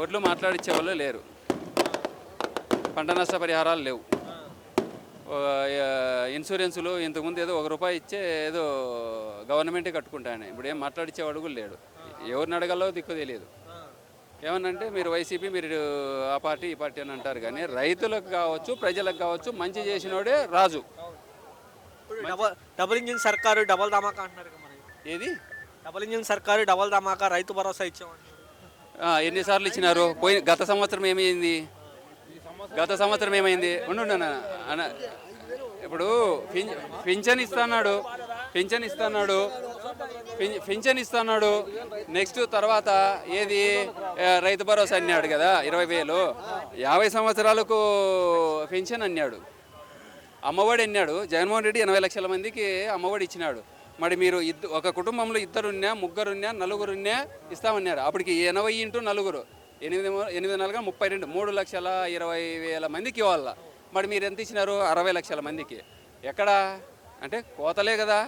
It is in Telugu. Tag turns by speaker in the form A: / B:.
A: ఒడ్లు మాట్లాడిచ్చే వాళ్ళు లేరు. పంట నష్ట పరిహారాలు లేవు. ఇన్సూరెన్సులు ఇంతకుముందు ఏదో ఒక రూపాయి ఇచ్చే ఏదో గవర్నమెంటే కట్టుకుంటాను. ఇప్పుడు ఏం మాట్లాడిచ్చేవాడు కూడా లేడు. ఎవరిని అడగాలో దిక్కు తెలియదు. ఏమనంటే మీరు వైసీపీ మీరు ఆ పార్టీ ఈ పార్టీ అని అంటారు కానీ రైతులకు కావచ్చు ప్రజలకు కావచ్చు మంచి చేసినోడే రాజు.
B: డబల్ డబుల్ ఇంజిన్ సర్కారు డబల్ ధమాకా అంటున్నారు
A: ఏది?
B: డబుల్ ఇంజిన్ సర్కారు డబల్ ధమాకా రైతు భరోసా ఇచ్చామంటున్నారు
A: ఆ, ఎన్నిసార్లు ఇచ్చినారు? పోయి గత సంవత్సరం ఏమైంది? గత సంవత్సరం ఏమైంది? ఉండు అన్న. ఇప్పుడు పింఛన్ ఇస్తున్నాడు. పింఛన్ ఇస్తున్నాడు. పిం- పింఛన్ ఇస్తున్నాడు. నెక్స్ట్ తర్వాత ఏది? రైతు భరోసా అన్నాడు కదా ఇరవై వేలు. యాభై సంవత్సరాలకు పింఛన్ అన్నాడు. అమ్మఒడి అన్నాడు. జగన్మోహన్ రెడ్డి ఎనభై లక్షల మందికి అమ్మఒడి ఇచ్చినాడు. మరి మీరు ఇద్ద ఒక కుటుంబంలో ఇద్దరున్నా ముగ్గురున్నా నలుగురున్నా ఇస్తామన్నారు. అప్పటికి ఎనభై ఇంటూ నలుగురు. ఎనిమిది ఎనిమిది నాలుగు ముప్పై రెండు. మూడు లక్షల ఇరవై వేల మందికి ఇవ్వాల మరి మీరు ఎంత ఇచ్చినారు? అరవై లక్షల మందికి. ఎక్కడ? అంటే కోతలే కదా.